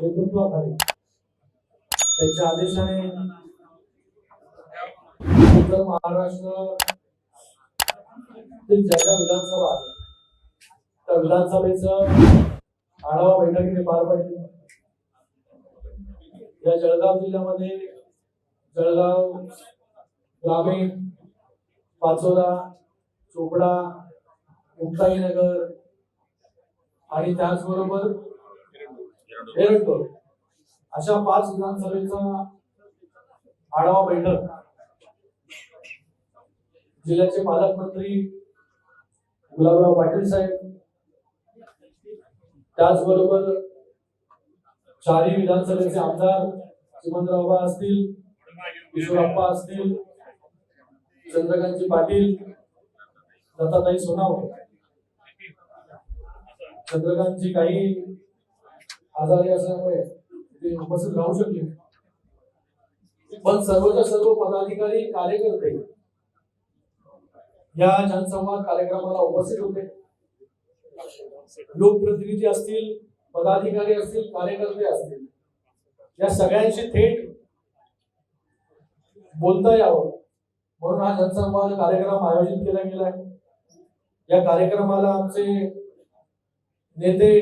नेतृत्वाखाली त्यांच्या आदेशाने उत्तर महाराष्ट्र ज्या ज्या विधानसभा आहे त्या विधानसभेचं आढावा बैठकीने पार पडली. या जळगाव जिल्ह्यामध्ये जळगाव ग्रामीण पाचोरा चोपडा मुक्ताईनगर आणि त्याचबरोबर एरंडोल अशा पाच विधानसभेचा आढावा बैठक. जिल्ह्याचे पालकमंत्री गुलाबराव पाटील साहेब. त्याचबरोबर चारही विधानसभेचे आमदार सुमंतरावबा असतील किशोरप्पा असतील चंद्रकांतजी पाटील दत्ताताई सोनावणे. चंद्रकांतजी काही आजारी असल्यामुळे ते उपस्थित राहू शकले पण सर्वच्या सर्व पदाधिकारी कार्यकर्ते या जनसंवाद कार्यक्रमाला उपस्थित होते. लोकप्रतिनिधी असतील पदाधिकारी असतील कार्यकर्ते असतील या सगळ्यांशी थेट बोलता यावं म्हणून हा जनसंवाद कार्यक्रम आयोजित केला गेलाय या कार्यक्रमाला आमचे नेते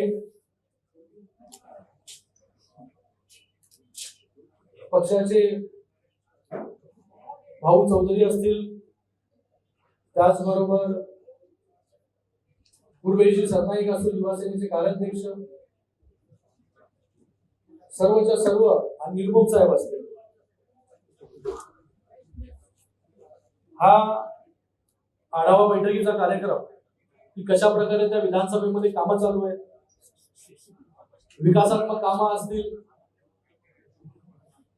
पक्षाचे भाऊ चौधरी असतील त्याचबरोबर पूर्वेशी सरनाईक असतील युवासेनेचे कार्याध्यक्ष सर्वच्या सर्व आणि निर्मोग साहेब असतील. हा आढावा बैठकीचा कार्यक्रम की कशा प्रकारे त्या विधानसभेमध्ये कामं चालू आहेत विकासात्मक कामं असतील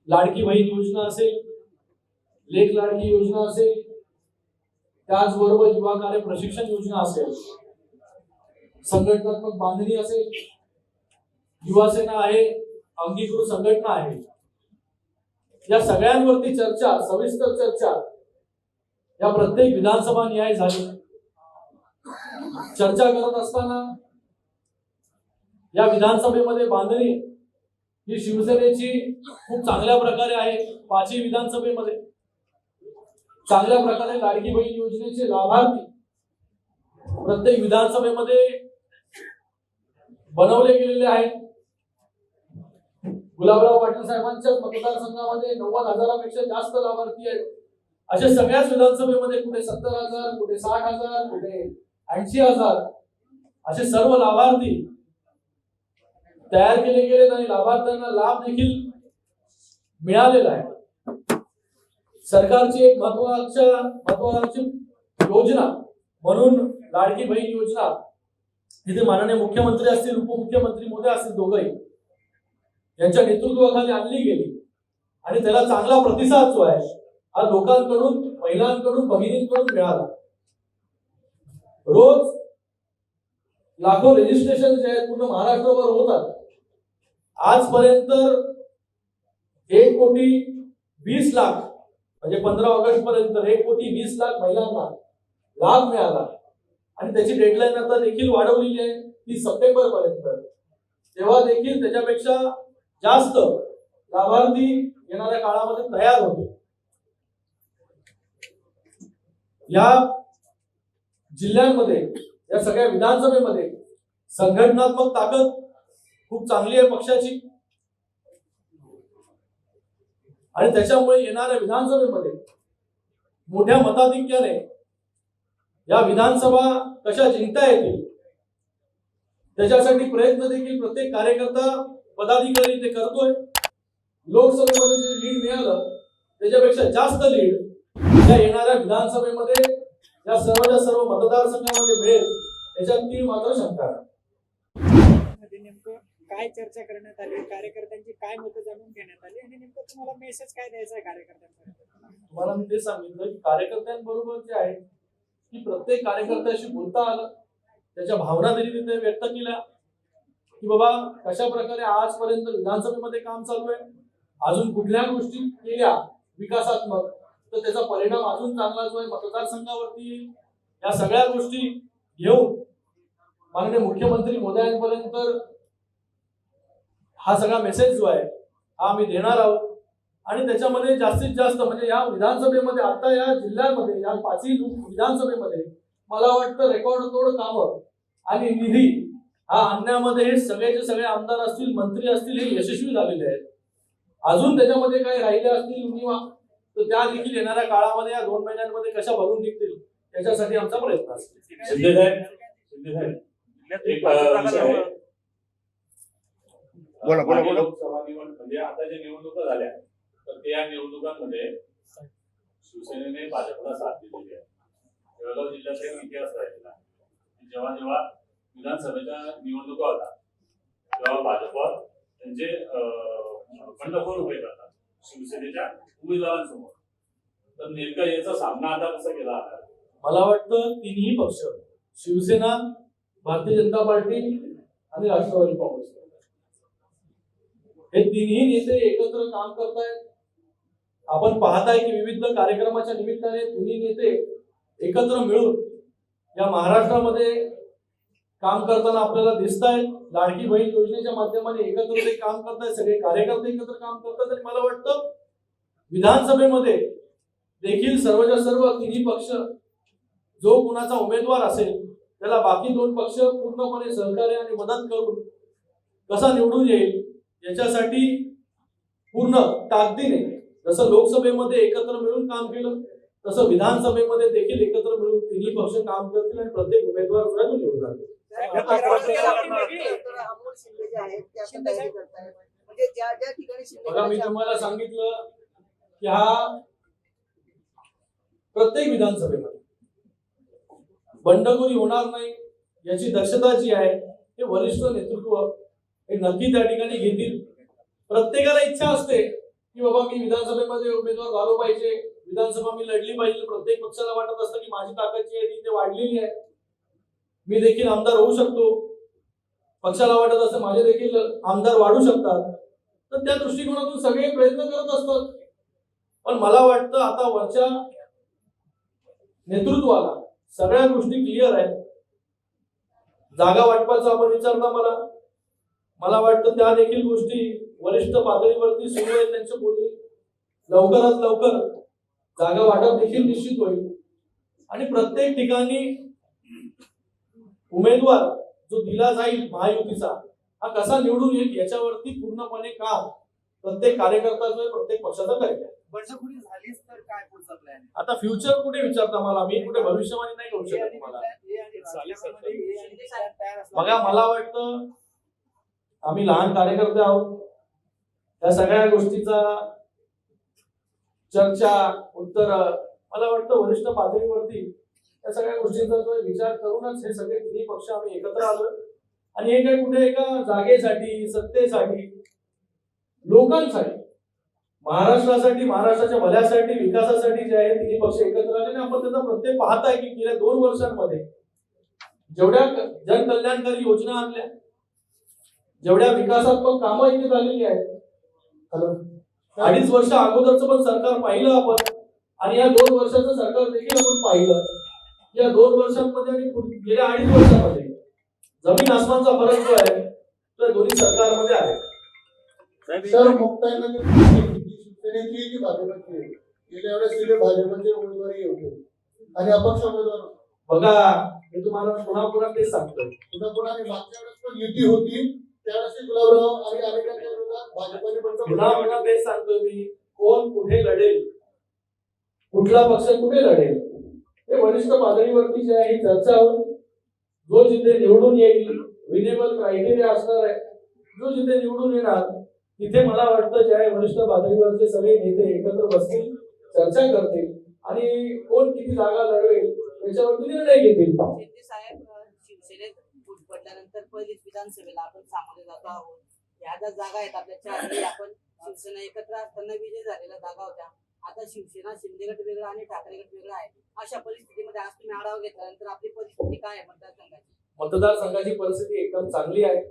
लाडकी बहीण योजना लेख लाडकी योजना असेल युवा कार्य प्रशिक्षण योजना संघटनात्मक असेल युवा सेना आहे, अंगीकृत संघटना आहे. या सगळ्यांवरती चर्चा, सविस्तर चर्चा, या प्रत्येक विधानसभा न्याय चर्चा करत या विधानसभेमध्ये बांधणी ही शिवसेनेची खूप चांगल्या प्रकारे आहे. पाचही विधानसभेमध्ये चांगल्या प्रकारे लाडकी बहीण योजनेचे लाभार्थी प्रत्येक विधानसभेमध्ये बनवले गेलेले आहेत. गुलाबराव पाटील साहेबांच्या मतदारसंघामध्ये नव्वद हजारापेक्षा जास्त लाभार्थी आहेत. अशा सगळ्याच विधानसभेमध्ये कुठे सत्तर हजार कुठे साठ हजार कुठे ऐंशी हजार असे सर्व लाभार्थी तयार केले गेलेत आणि लाभार्थ्यांना लाभ देखील मिळालेला आहे. सरकारची एक महत्त्वाच्या महत्वाची योजना म्हणून लाडकी बहीण योजना तिथे माननीय मुख्यमंत्री असतील उपमुख्यमंत्री मोदी असतील दोघंही यांच्या नेतृत्वाखाली आणली गेली. आणि त्याला चांगला प्रतिसाद जो आहे हा लोकांकडून महिलांकडून भगिनींकडून मिळाला. रोज लाखो रजिस्ट्रेशन जे आहेत पूर्ण महाराष्ट्रभर होतात. आजपर्यंत एक कोटी वीस लाख म्हणजे पंधरा ऑगस्ट पर्यंत एक कोटी वीस लाख महिलांना लाभ मिळाला. आणि त्याची डेडलाईन आता देखील वाढवलेली आहे ती सप्टेंबर पर्यंत तेव्हा देखील त्याच्यापेक्षा जास्त लाभार्थी येणाऱ्या काळामध्ये तयार होते या जिल्ह्यांमध्ये या सगळ्या विधानसभेमध्ये संघटनात्मक ताकद खूप चांगली आहे पक्षाची. आणि त्याच्यामुळे येणाऱ्या विधानसभेमध्ये मोठ्या मताधिक्याने या विधानसभा कशा जिंकता येतील त्याच्यासाठी प्रयत्न देखील प्रत्येक कार्यकर्ता पदाधिकारी ते करतोय. लोकसभेमध्ये जे लीड मिळालं त्याच्यापेक्षा जास्त लीड या येणाऱ्या विधानसभेमध्ये या सर्वच्या सर्व मतदारसंघामध्ये मिळेल याच्यात ती मात्र शंका आहे नेमकं काय चर्चा करण्यात आली कार्यकर्त्यांची काय मतं जाणून घेण्यात आली आणि नेमकं तुम्हाला मेसेज काय द्यायचा आहे कार्यकर्त्यांपर्यंत? तुम्हाला मी ते सांगितलं की कार्यकर्त्यांबरोबर जे आहे की प्रत्येक कार्यकर्त्याशी बोलता आलं त्याच्या भावना तरी तिथे व्यक्त केल्या की बाबा कशा प्रकारे आजपर्यंत विधानसभेमध्ये काम चालू आहे अजून कुठल्या गोष्टी केल्या विकासात्मक तर त्याचा परिणाम अजून चांगला जो आहे मतदारसंघावरती येईल. या सगळ्या गोष्टी घेऊन माननीय मुख्यमंत्री मोदयांपर्यंत हा सगळा मेसेज जो आहे हा आम्ही देणार आहोत. आणि त्याच्यामध्ये जास्तीत जास्त म्हणजे या विधानसभेमध्ये आता या जिल्ह्यामध्ये या पाचही विधानसभेमध्ये मला वाटतं रेकॉर्ड तोड कामं आणि निधी हा आणण्यामध्ये हे सगळेचे सगळे आमदार असतील मंत्री असतील हे यशस्वी झालेले आहेत. अजून त्याच्यामध्ये काही राहिले असतील किंवा तर त्या देखील येणाऱ्या काळामध्ये या दोन महिन्यांमध्ये कशा भरून निघतील त्याच्यासाठी आमचा प्रयत्न असतो शिंदे साहेब शिंदे साहेब एक अ, विषय आहे. बोला, बोला, बोला. लोकसभा निवडणूक म्हणजे आता ज्या निवडणुका झाल्या तर त्या निवडणुकांमध्ये शिवसेनेने भाजपला साथ दिलेली आहे जळगाव जिल्ह्याचा एक इतिहास राहिलेला आहे. की जेव्हा जेव्हा विधानसभेच्या निवडणुका होता तेव्हा भाजप त्यांचे बंडखोर उभे करतात शिवसेनेच्या उमेदवारांसमोर तर नेमका याचा सामना आता कसा केला आता मला वाटतं तिन्ही पक्ष शिवसेना भारतीय जनता पार्टी आणि राष्ट्रवादी काँग्रेस हे तिन्ही नेते एकत्र काम करतायत. आपण पाहताय की विविध कार्यक्रमाच्या निमित्ताने तिन्ही नेते एकत्र मिळून या महाराष्ट्रामध्ये काम करताना आपल्याला दिसत आहेत लाडकी बहीण योजनेच्या माध्यमाने एकत्र ते काम करतायत. सगळे कार्यकर्ते एकत्र काम करतात आणि मला वाटतं विधानसभेमध्ये देखील सर्वच्या सर्व तिन्ही पक्ष जो कुणाचा उमेदवार असेल त्याला बाकी दोन पक्ष पूर्णपणे सहकार्य आणि मदत करून कसा निवडून येईल याच्यासाठी पूर्ण ताकदीने जसं लोकसभेमध्ये एकत्र मिळून काम केलं तसं विधानसभेमध्ये देखील एकत्र मिळून तिन्ही पक्ष काम करतील आणि प्रत्येक उमेदवार सुद्धा निवडून जातील बघा मी तुम्हाला सांगितलं की हा प्रत्येक विधानसभेमध्ये बंडखोरी होणार नाही याची दक्षता जी आहे हे वरिष्ठ नेतृत्व हे नक्की त्या ठिकाणी घेतील. प्रत्येकाला इच्छा असते की बाबा मी विधानसभेमध्ये उमेदवार झालो पाहिजे. विधानसभा मी लढली पाहिजे. प्रत्येक पक्षाला वाटत असतं की माझी ताकद जी आहे ती इथे वाढलेली आहे. मी देखील आमदार होऊ शकतो. पक्षाला वाटत असतं माझे देखील आमदार वाढू शकतात. तर त्या दृष्टिकोनातून सगळे प्रयत्न करत असतात. पण मला वाटतं आता वरच्या नेतृत्वाला सगळ्या गोष्टी क्लिअर आहेत. जागा वाटपाचा आपण विचारता मला. मला वाटतं त्या देखील गोष्टी वरिष्ठ पातळीवरती सुरू आहेत त्यांच्या बोलणी. लवकरात लवकर जागा वाटप देखील निश्चित होईल. आणि प्रत्येक ठिकाणी उमेदवार जो दिला जाईल महायुतीचा हा कसा निवडून येईल याच्यावरती पूर्णपणे काम प्रत्येक कार्यकर्ता जो आहे प्रत्येक पक्षाचा करेल बंडखोरी झालीच तर काय पुढचा प्लॅन आता फ्युचर कुठे विचारता मला? मी कुठे भविष्यवाणी नाही करू शकत तुम्हाला. बघा मला वाटतं आम्ही लहान कार्यकर्ते आहोत. त्या सगळ्या गोष्टीचा चर्चा उत्तर मला वाटतं वरिष्ठ पातळीवरती त्या सगळ्या गोष्टींचा विचार करूनच हे सगळे तिन्ही पक्ष आम्ही एकत्र आलो आणि हे काय कुठे एका जागेसाठी सत्तेसाठी लोकांसाठी महाराष्ट्रासाठी महाराष्ट्राच्या भल्यासाठी विकासासाठी जे आहे तिन्ही पक्ष एकत्र आले आणि आपण त्याचा प्रत्येक पाहताय की गेल्या दोन वर्षांमध्ये जेवढ्या जनकल्याणकारी योजना आणल्या जेवढ्या विकासात्मक कामं इथे झालेली आहेत. हॅलो. अडीच वर्ष अगोदरचं पण सरकार पाहिलं आपण. आणि या दोन वर्षाचं सरकार देखील आपण पाहिलं. या दोन वर्षांमध्ये आणि गेल्या अडीच वर्षांमध्ये जमीन आसमानचा फरक जो आहे तो या दोन्ही सरकारमध्ये आहे. सर मुक्ताईनगर शिवसेनेची की भाजपची आहे? गेल्या वेळेस दिले भाजपचे उमेदवारी होते. आणि अपक्ष उमेदवार होते. बघा मी तुम्हाला पुन्हा पुन्हा तेच सांगतोय. पुन्हा पुन्हा आणि मागच्या वेळेस पण युती होती. त्यावेळेस गुलाबराव आणि अनेकांच्या विरोधात भाजपने पण पुन्हा पुन्हा तेच सांगतोय मी. कोण कुठे लढेल? कुठला पक्ष कुठे लढेल? हे वरिष्ठ पातळीवरती जे आहे ही चर्चा होईल. जो जिथे निवडून येईल विनेबल क्रायटेरिया असणार आहे. जो जिथे निवडून येणार तिथे मला वाटतं जे आहे वरिष्ठ पातळीवरचे सगळे नेते एकत्र बसतील चर्चा करतील. आणि कोण किती जागा लढवेल याच्यावरती निर्णय घेतील शिंदे साहेब अ, शिवसेनेत फूट पडल्यानंतर पहिलीच विधानसभेला आपण सामोरे जातो आहोत. ह्या ज्या जागा आहेत आपल्या चार आपण शिवसेना एकत्र असताना विजय झालेल्या जागा होत्या. आता शिवसेना शिंदे गट वेगळा आणि ठाकरे गट वेगळा आहे. अशा परिस्थितीमध्ये आज तुम्ही आढावा घेतल्यानंतर आपली परिस्थिती काय आहे मतदारसंघाची? मतदारसंघाची परिस्थिती एकदम चांगली आहे.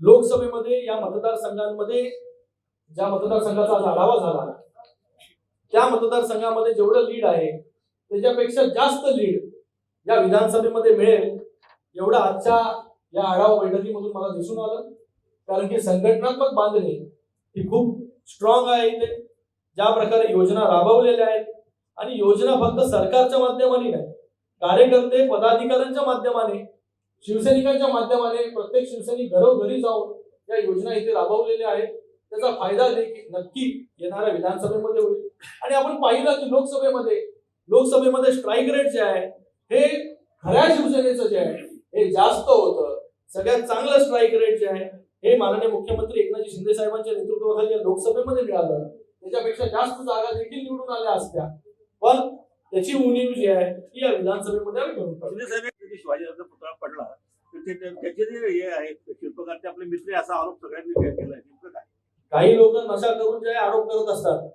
लोकसभेमध्ये या मतदारसंघांमध्ये ज्या मतदारसंघाचा आज आढावा झाला त्या मतदारसंघामध्ये जेवढं लीड आहे त्याच्यापेक्षा जास्त लीड या विधानसभेमध्ये मिळेल. एवढं आजच्या या आढावा बैठकीमधून मला दिसून आलं. कारण की संघटनात्मक बांधणी ही खूप स्ट्रॉंग आहे इथे. ज्या प्रकारे योजना राबवलेल्या आहेत आणि योजना फक्त सरकारच्या माध्यमाने नाही कार्यकर्ते पदाधिकाऱ्यांच्या माध्यमाने शिवसैनिकांच्या माध्यमाने प्रत्येक शिवसैनिक घरोघरी जाऊन या योजना इथे राबवलेल्या आहेत. त्याचा फायदा देखील नक्की येणाऱ्या विधानसभेमध्ये होईल. आणि आपण पाहिलं की लोकसभेमध्ये लोकसभेमध्ये स्ट्राईक रेट जे आहे हे खऱ्या शिवसेनेचं जे आहे जास्त होतं. सगळ्यात चांगलं स्ट्राईक रेट जे आहे हे माननीय मुख्यमंत्री एकनाथजी शिंदे साहेबांच्या नेतृत्वाखाली या लोकसभेमध्ये मिळालं. त्याच्यापेक्षा जास्त जागा देखील निवडून आल्या असत्या. पण त्याची उणीव जी आहे ती या विधानसभेमध्ये आम्ही पडलो. शिंदे पुतळा पडला. त्याचे जे हे आहेत शिल्पकार ते आपले मित्र आहे असा आरोप सगळ्यांनी के- केलाय नेमकं काय? काही लोक नशा करून जे आहे आरोप करत असतात.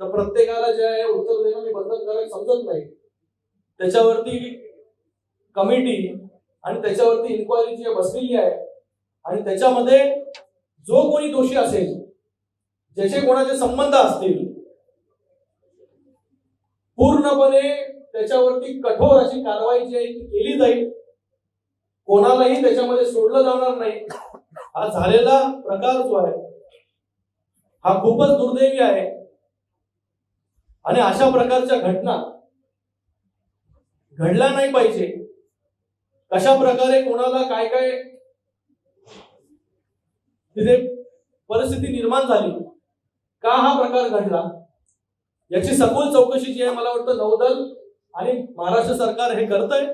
तर प्रत्येकाला जे आहे उत्तर देणं मी बंधनकारक समजत नाही. त्याच्यावरती कमिटी आणि त्याच्यावरती इन्क्वायरी जी बसलेली आहे. आणि त्याच्यामध्ये जो कोणी दोषी असेल ज्याचे कोणाचे संबंध असतील पूर्णपणे त्याच्यावरती कठोर अशी कारवाई जी आहे ती केली जाईल. कोणालाही त्याच्यामध्ये सोडलं जाणार नाही. हा झालेला प्रकार जो आहे हा खूपच दुर्दैवी आहे. आणि अशा प्रकारच्या घटना घडल्या नाही पाहिजे. कशा प्रकारे कोणाला काय काय तिथे परिस्थिती निर्माण झाली का हा प्रकार घडला याची सखोल चौकशी जी आहे मला वाटतं नौदल आणि महाराष्ट्र सरकार हे करतंय.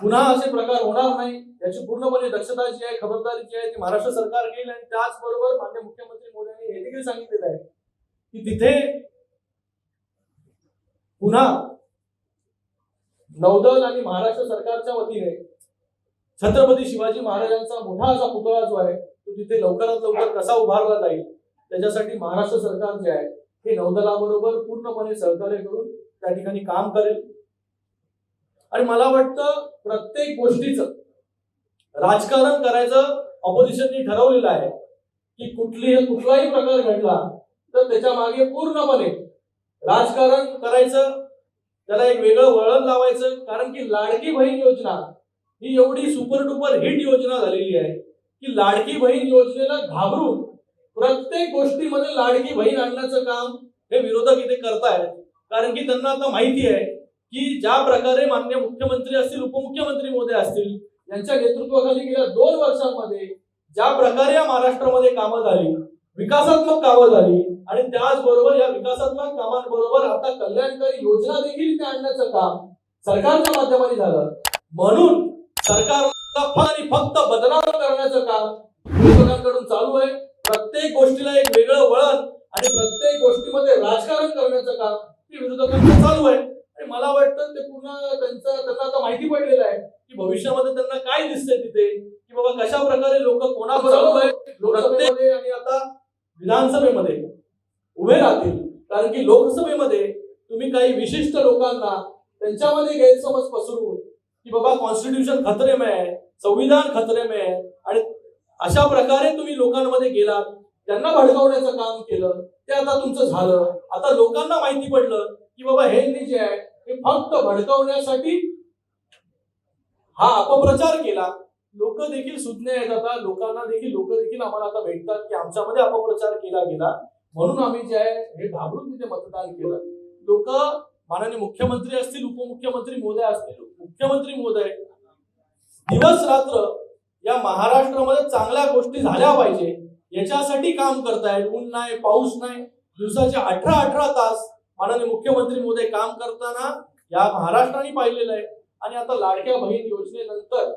पुन्हा असे प्रकार होणार नाही याची पूर्णपणे दक्षता जी आहे खबरदारी जी आहे ती महाराष्ट्र सरकार घेईल आणि त्याचबरोबर मान्य मुख्यमंत्री मोदयांनी हे देखील सांगितलेलं आहे की तिथे पुन्हा नौदल आणि महाराष्ट्र सरकारच्या वतीने छत्रपती शिवाजी महाराजांचा मोठा असा पुतळा जो आहे तो तिथे लवकरात लवकर कसा उभारला जाईल त्याच्यासाठी महाराष्ट्र सरकार जे आहे हे नौदलाबरोबर पूर्णपणे सहकार्य करून त्या ठिकाणी काम करेल. आणि मला वाटतं प्रत्येक गोष्टीचं राजकारण करायचं ऑपोजिशननी ठरवलेलं आहे की कुठली कुठलाही प्रकार घडला तर त्याच्यामागे पूर्णपणे राजकारण करायचं त्याला एक वेगळं वळण लावायचं कारण की लाडकी बहीण योजना ही एवढी सुपर डुपर हिट योजना झालेली आहे की लाडकी बहीण योजनेला घाबरून प्रत्येक गोष्टीमध्ये लाडकी बहीण आणण्याचं काम हे विरोधक इथे करतायत. कारण की त्यांना आता माहिती आहे की ज्या प्रकारे मान्य मुख्यमंत्री असतील उपमुख्यमंत्री मोदी असतील यांच्या नेतृत्वाखाली गेल्या दोन वर्षांमध्ये ज्या प्रकारे या महाराष्ट्रामध्ये कामं झाली विकासात्मक कामं झाली. आणि त्याचबरोबर या विकासात्मक कामांबरोबर आता कल्याणकारी योजना देखील इथे आणण्याचं काम सरकारच्या माध्यमाने झालं. म्हणून सरकारला फक्त आणि फक्त बदनाम करण्याचं काम विरोधकांकडून चालू आहे. प्रत्येक गोष्टीला एक वेगळं वळण आणि प्रत्येक गोष्टीमध्ये राजकारण करण्याचं काम हे विरोधकांचं चालू आहे. आणि मला वाटतं ते पूर्ण त्यांचं त्यांना आता माहिती पडलेलं आहे की भविष्यामध्ये त्यांना काय दिसतंय तिथे की बाबा कशा प्रकारे लोक कोणाबरोबर आहे लोकसभेमध्ये आणि आता विधानसभेमध्ये उभे राहतील. कारण की लोकसभेमध्ये तुम्ही काही विशिष्ट लोकांना त्यांच्यामध्ये गैरसमज पसरवून की बाबा कॉन्स्टिट्यूशन खतरे में आहे संविधान खतरे में आहे आणि अशा प्रकारे तुम्ही लोकांमध्ये गेलात त्यांना भडकवण्याचं काम केलं ते आता तुमचं झालं. आता लोकांना माहिती पडलं की बाबा हे जे आहे हे फक्त भडकवण्यासाठी हा अपप्रचार केला. लोक देखील सुज्ञ आहेत आता. लोकांना देखील लोक देखील आम्हाला आता भेटतात की आमच्यामध्ये अपप्रचार केला गेला. म्हणून आम्ही जे आहे हे घाबरून तिथे मतदान केलं. लोक माननीय मुख्यमंत्री असतील उपमुख्यमंत्री मोदय असतील. मुख्यमंत्री मोदय दिवस रात्र या महाराष्ट्रामध्ये चांगल्या गोष्टी झाल्या पाहिजे. याच्यासाठी काम करतायत. ऊन नाही पाऊस नाही. दिवसाचे अठरा अठरा तास माननीय मुख्यमंत्री मोदय काम करताना या महाराष्ट्राने पाहिलेलं आहे. आणि आता लाडक्या बहीण योजनेनंतर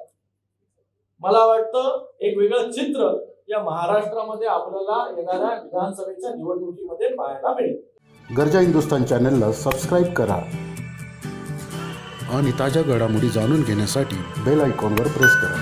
मला वाटतं एक वेगळं चित्र या महाराष्ट्रामध्ये आपल्याला येणाऱ्या विधानसभेच्या निवडणुकीमध्ये पाहायला मिळेल. गरजा हिंदुस्तान चॅनलला सबस्क्राईब करा आणि ताज्या घडामोडी जाणून घेण्यासाठी बेल आयकॉनवर प्रेस करा.